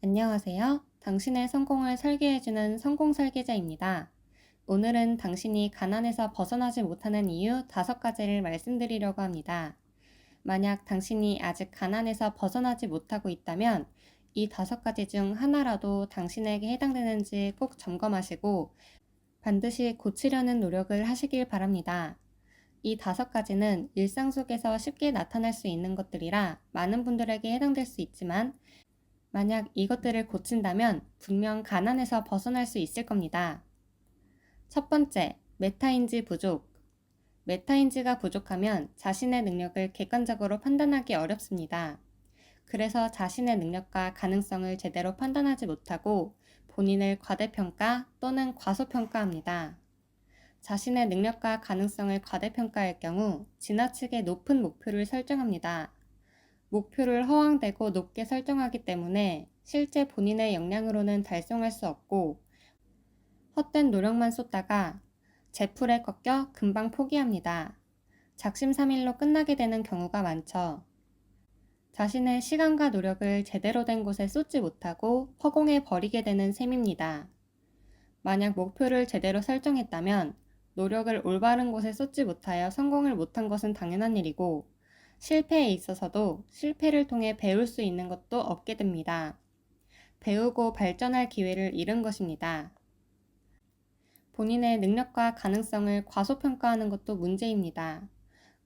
안녕하세요. 당신의 성공을 설계해주는 성공 설계자입니다. 오늘은 당신이 가난에서 벗어나지 못하는 이유 다섯 가지를 말씀드리려고 합니다. 만약 당신이 아직 가난에서 벗어나지 못하고 있다면 이 다섯 가지 중 하나라도 당신에게 해당되는지 꼭 점검하시고 반드시 고치려는 노력을 하시길 바랍니다. 이 다섯 가지는 일상 속에서 쉽게 나타날 수 있는 것들이라 많은 분들에게 해당될 수 있지만 만약 이것들을 고친다면 분명 가난에서 벗어날 수 있을 겁니다. 첫 번째, 메타인지 부족. 메타인지가 부족하면 자신의 능력을 객관적으로 판단하기 어렵습니다. 그래서 자신의 능력과 가능성을 제대로 판단하지 못하고 본인을 과대평가 또는 과소평가합니다. 자신의 능력과 가능성을 과대평가할 경우 지나치게 높은 목표를 설정합니다. 목표를 허황되고 높게 설정하기 때문에 실제 본인의 역량으로는 달성할 수 없고 헛된 노력만 쏟다가 제풀에 꺾여 금방 포기합니다. 작심삼일로 끝나게 되는 경우가 많죠. 자신의 시간과 노력을 제대로 된 곳에 쏟지 못하고 허공에 버리게 되는 셈입니다. 만약 목표를 제대로 설정했다면 노력을 올바른 곳에 쏟지 못하여 성공을 못한 것은 당연한 일이고 실패에 있어서도 실패를 통해 배울 수 있는 것도 없게 됩니다. 배우고 발전할 기회를 잃은 것입니다. 본인의 능력과 가능성을 과소평가하는 것도 문제입니다.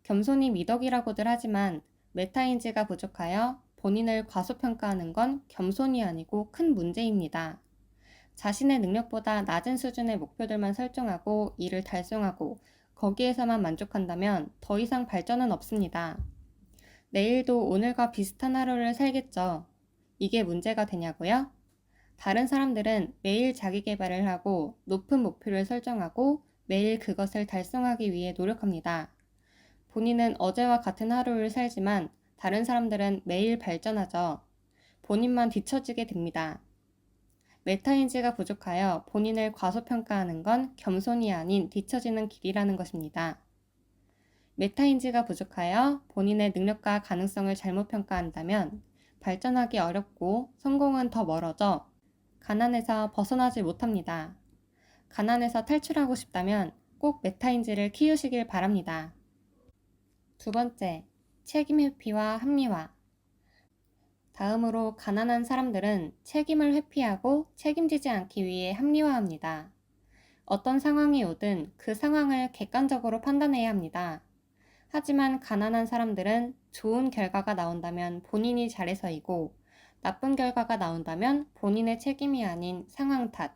겸손이 미덕이라고들 하지만 메타인지가 부족하여 본인을 과소평가하는 건 겸손이 아니고 큰 문제입니다. 자신의 능력보다 낮은 수준의 목표들만 설정하고 이를 달성하고 거기에서만 만족한다면 더 이상 발전은 없습니다. 내일도 오늘과 비슷한 하루를 살겠죠. 이게 문제가 되냐고요? 다른 사람들은 매일 자기 개발을 하고 높은 목표를 설정하고 매일 그것을 달성하기 위해 노력합니다. 본인은 어제와 같은 하루를 살지만 다른 사람들은 매일 발전하죠. 본인만 뒤처지게 됩니다. 메타인지가 부족하여 본인을 과소평가하는 건 겸손이 아닌 뒤처지는 길이라는 것입니다. 메타인지가 부족하여 본인의 능력과 가능성을 잘못 평가한다면 발전하기 어렵고 성공은 더 멀어져 가난에서 벗어나지 못합니다. 가난에서 탈출하고 싶다면 꼭 메타인지를 키우시길 바랍니다. 두 번째, 책임 회피와 합리화. 다음으로 가난한 사람들은 책임을 회피하고 책임지지 않기 위해 합리화합니다. 어떤 상황이 오든 그 상황을 객관적으로 판단해야 합니다. 하지만 가난한 사람들은 좋은 결과가 나온다면 본인이 잘해서이고 나쁜 결과가 나온다면 본인의 책임이 아닌 상황 탓,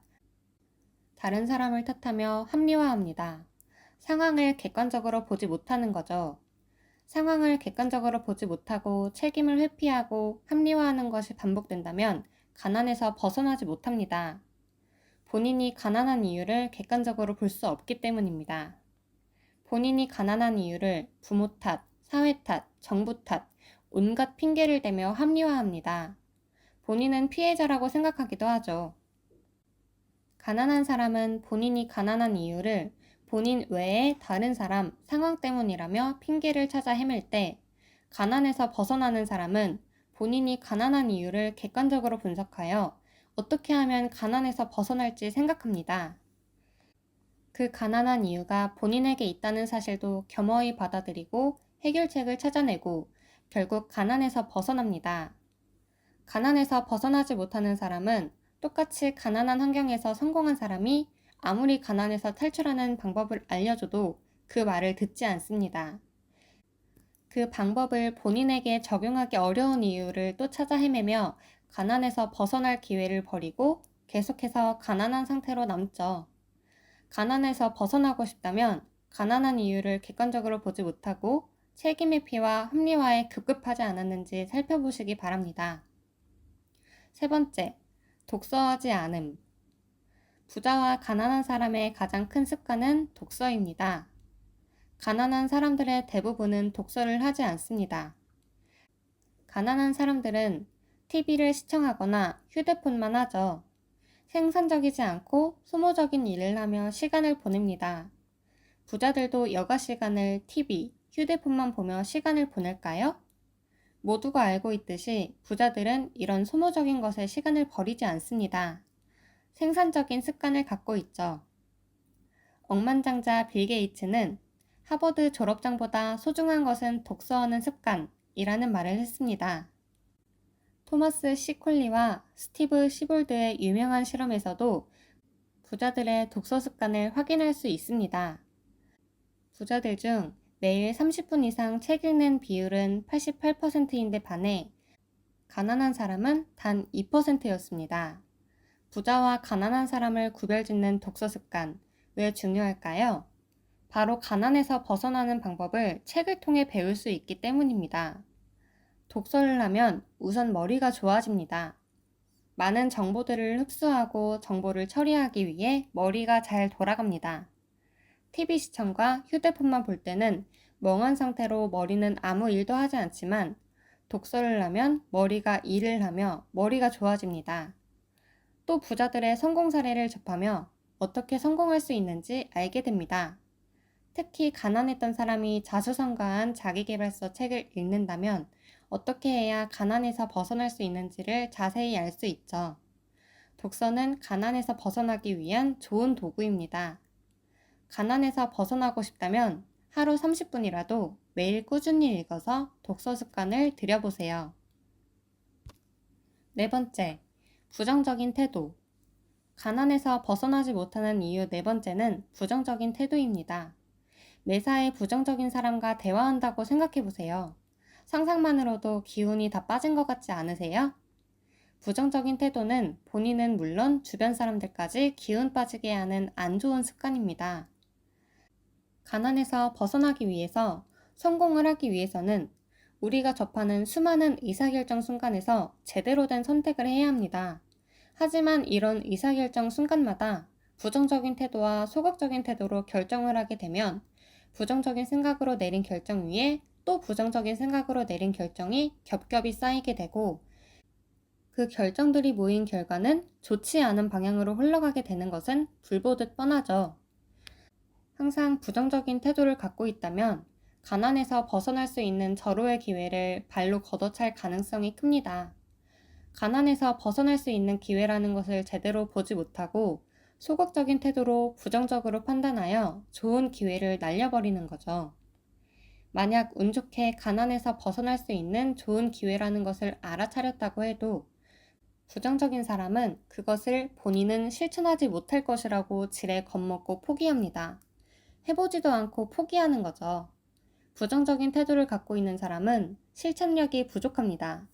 다른 사람을 탓하며 합리화합니다. 상황을 객관적으로 보지 못하는 거죠. 상황을 객관적으로 보지 못하고 책임을 회피하고 합리화하는 것이 반복된다면 가난에서 벗어나지 못합니다. 본인이 가난한 이유를 객관적으로 볼 수 없기 때문입니다. 본인이 가난한 이유를 부모 탓, 사회 탓, 정부 탓, 온갖 핑계를 대며 합리화합니다. 본인은 피해자라고 생각하기도 하죠. 가난한 사람은 본인이 가난한 이유를 본인 외에 다른 사람, 상황 때문이라며 핑계를 찾아 헤맬 때, 가난에서 벗어나는 사람은 본인이 가난한 이유를 객관적으로 분석하여 어떻게 하면 가난에서 벗어날지 생각합니다. 그 가난한 이유가 본인에게 있다는 사실도 겸허히 받아들이고 해결책을 찾아내고 결국 가난에서 벗어납니다. 가난에서 벗어나지 못하는 사람은 똑같이 가난한 환경에서 성공한 사람이 아무리 가난해서 탈출하는 방법을 알려줘도 그 말을 듣지 않습니다. 그 방법을 본인에게 적용하기 어려운 이유를 또 찾아 헤매며 가난에서 벗어날 기회를 버리고 계속해서 가난한 상태로 남죠. 가난에서 벗어나고 싶다면 가난한 이유를 객관적으로 보지 못하고 책임의 피와 합리화에 급급하지 않았는지 살펴보시기 바랍니다. 세 번째, 독서하지 않음. 부자와 가난한 사람의 가장 큰 습관은 독서입니다. 가난한 사람들의 대부분은 독서를 하지 않습니다. 가난한 사람들은 TV를 시청하거나 휴대폰만 하죠. 생산적이지 않고 소모적인 일을 하며 시간을 보냅니다. 부자들도 여가 시간을 TV, 휴대폰만 보며 시간을 보낼까요? 모두가 알고 있듯이 부자들은 이런 소모적인 것에 시간을 버리지 않습니다. 생산적인 습관을 갖고 있죠. 억만장자 빌 게이츠는 하버드 졸업장보다 소중한 것은 독서하는 습관이라는 말을 했습니다. 토마스 시콜리와 스티브 시볼드의 유명한 실험에서도 부자들의 독서 습관을 확인할 수 있습니다. 부자들 중 매일 30분 이상 책 읽는 비율은 88%인데 반해 가난한 사람은 단 2%였습니다. 부자와 가난한 사람을 구별짓는 독서 습관, 왜 중요할까요? 바로 가난에서 벗어나는 방법을 책을 통해 배울 수 있기 때문입니다. 독서를 하면 우선 머리가 좋아집니다. 많은 정보들을 흡수하고 정보를 처리하기 위해 머리가 잘 돌아갑니다. TV 시청과 휴대폰만 볼 때는 멍한 상태로 머리는 아무 일도 하지 않지만 독서를 하면 머리가 일을 하며 머리가 좋아집니다. 또 부자들의 성공 사례를 접하며 어떻게 성공할 수 있는지 알게 됩니다. 특히 가난했던 사람이 자수성가한 자기계발서 책을 읽는다면 어떻게 해야 가난에서 벗어날 수 있는지를 자세히 알 수 있죠. 독서는 가난에서 벗어나기 위한 좋은 도구입니다. 가난에서 벗어나고 싶다면 하루 30분이라도 매일 꾸준히 읽어서 독서 습관을 들여보세요. 네 번째, 부정적인 태도. 가난에서 벗어나지 못하는 이유 네 번째는 부정적인 태도입니다. 매사에 부정적인 사람과 대화한다고 생각해 보세요. 상상만으로도 기운이 다 빠진 것 같지 않으세요? 부정적인 태도는 본인은 물론 주변 사람들까지 기운 빠지게 하는 안 좋은 습관입니다. 가난에서 벗어나기 위해서 성공을 하기 위해서는 우리가 접하는 수많은 의사결정 순간에서 제대로 된 선택을 해야 합니다. 하지만 이런 의사결정 순간마다 부정적인 태도와 소극적인 태도로 결정을 하게 되면 부정적인 생각으로 내린 결정 위에 또 부정적인 생각으로 내린 결정이 겹겹이 쌓이게 되고 그 결정들이 모인 결과는 좋지 않은 방향으로 흘러가게 되는 것은 불보듯 뻔하죠. 항상 부정적인 태도를 갖고 있다면 가난에서 벗어날 수 있는 절호의 기회를 발로 걷어찰 가능성이 큽니다. 가난에서 벗어날 수 있는 기회라는 것을 제대로 보지 못하고 소극적인 태도로 부정적으로 판단하여 좋은 기회를 날려버리는 거죠. 만약 운 좋게 가난에서 벗어날 수 있는 좋은 기회라는 것을 알아차렸다고 해도 부정적인 사람은 그것을 본인은 실천하지 못할 것이라고 지레 겁먹고 포기합니다. 해보지도 않고 포기하는 거죠. 부정적인 태도를 갖고 있는 사람은 실천력이 부족합니다.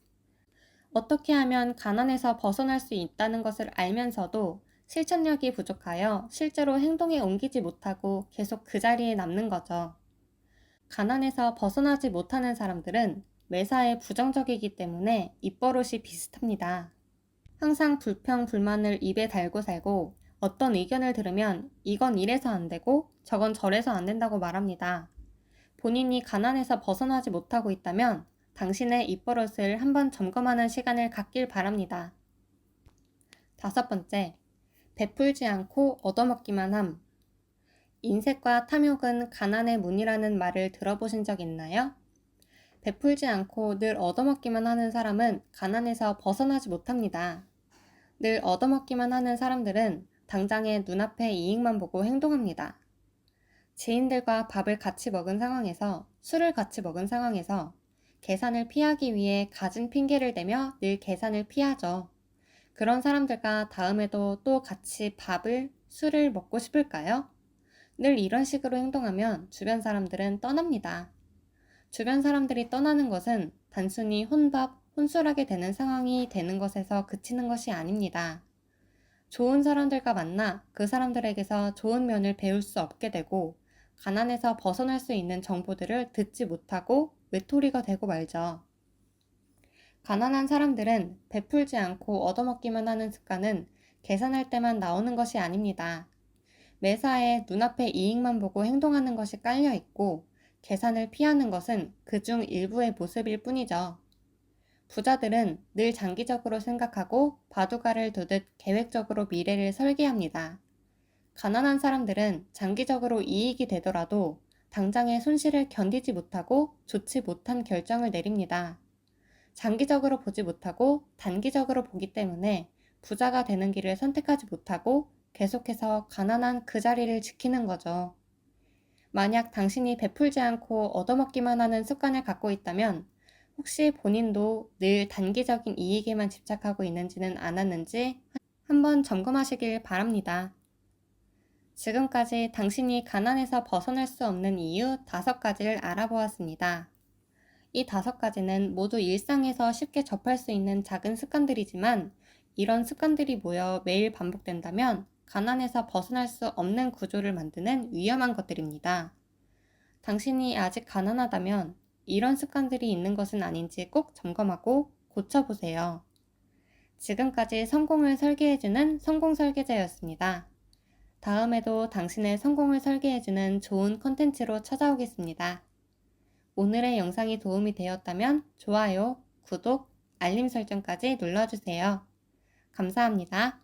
어떻게 하면 가난에서 벗어날 수 있다는 것을 알면서도 실천력이 부족하여 실제로 행동에 옮기지 못하고 계속 그 자리에 남는 거죠. 가난에서 벗어나지 못하는 사람들은 매사에 부정적이기 때문에 입버릇이 비슷합니다. 항상 불평, 불만을 입에 달고 살고 어떤 의견을 들으면 이건 이래서 안 되고 저건 저래서 안 된다고 말합니다. 본인이 가난에서 벗어나지 못하고 있다면 당신의 입버릇을 한번 점검하는 시간을 갖길 바랍니다. 다섯 번째, 베풀지 않고 얻어먹기만 함. 인색과 탐욕은 가난의 문이라는 말을 들어보신 적 있나요? 베풀지 않고 늘 얻어먹기만 하는 사람은 가난에서 벗어나지 못합니다. 늘 얻어먹기만 하는 사람들은 당장의 눈앞의 이익만 보고 행동합니다. 지인들과 밥을 같이 먹은 상황에서 술을 같이 먹은 상황에서 계산을 피하기 위해 가진 핑계를 대며 늘 계산을 피하죠. 그런 사람들과 다음에도 또 같이 밥을, 술을 먹고 싶을까요? 늘 이런 식으로 행동하면 주변 사람들은 떠납니다. 주변 사람들이 떠나는 것은 단순히 혼밥, 혼술하게 되는 상황이 되는 것에서 그치는 것이 아닙니다. 좋은 사람들과 만나 그 사람들에게서 좋은 면을 배울 수 없게 되고 가난에서 벗어날 수 있는 정보들을 듣지 못하고 외톨이가 되고 말죠. 가난한 사람들은 베풀지 않고 얻어먹기만 하는 습관은 계산할 때만 나오는 것이 아닙니다. 매사에 눈앞의 이익만 보고 행동하는 것이 깔려 있고 계산을 피하는 것은 그중 일부의 모습일 뿐이죠. 부자들은 늘 장기적으로 생각하고 바둑알을 두듯 계획적으로 미래를 설계합니다. 가난한 사람들은 장기적으로 이익이 되더라도 당장의 손실을 견디지 못하고 좋지 못한 결정을 내립니다. 장기적으로 보지 못하고 단기적으로 보기 때문에 부자가 되는 길을 선택하지 못하고 계속해서 가난한 그 자리를 지키는 거죠. 만약 당신이 베풀지 않고 얻어먹기만 하는 습관을 갖고 있다면 혹시 본인도 늘 단기적인 이익에만 집착하고 있는지는 않았는지 한번 점검하시길 바랍니다. 지금까지 당신이 가난에서 벗어날 수 없는 이유 다섯 가지를 알아보았습니다. 이 다섯 가지는 모두 일상에서 쉽게 접할 수 있는 작은 습관들이지만 이런 습관들이 모여 매일 반복된다면 가난에서 벗어날 수 없는 구조를 만드는 위험한 것들입니다. 당신이 아직 가난하다면 이런 습관들이 있는 것은 아닌지 꼭 점검하고 고쳐보세요. 지금까지 성공을 설계해주는 성공 설계자였습니다. 다음에도 당신의 성공을 설계해주는 좋은 컨텐츠로 찾아오겠습니다. 오늘의 영상이 도움이 되었다면 좋아요, 구독, 알림 설정까지 눌러주세요. 감사합니다.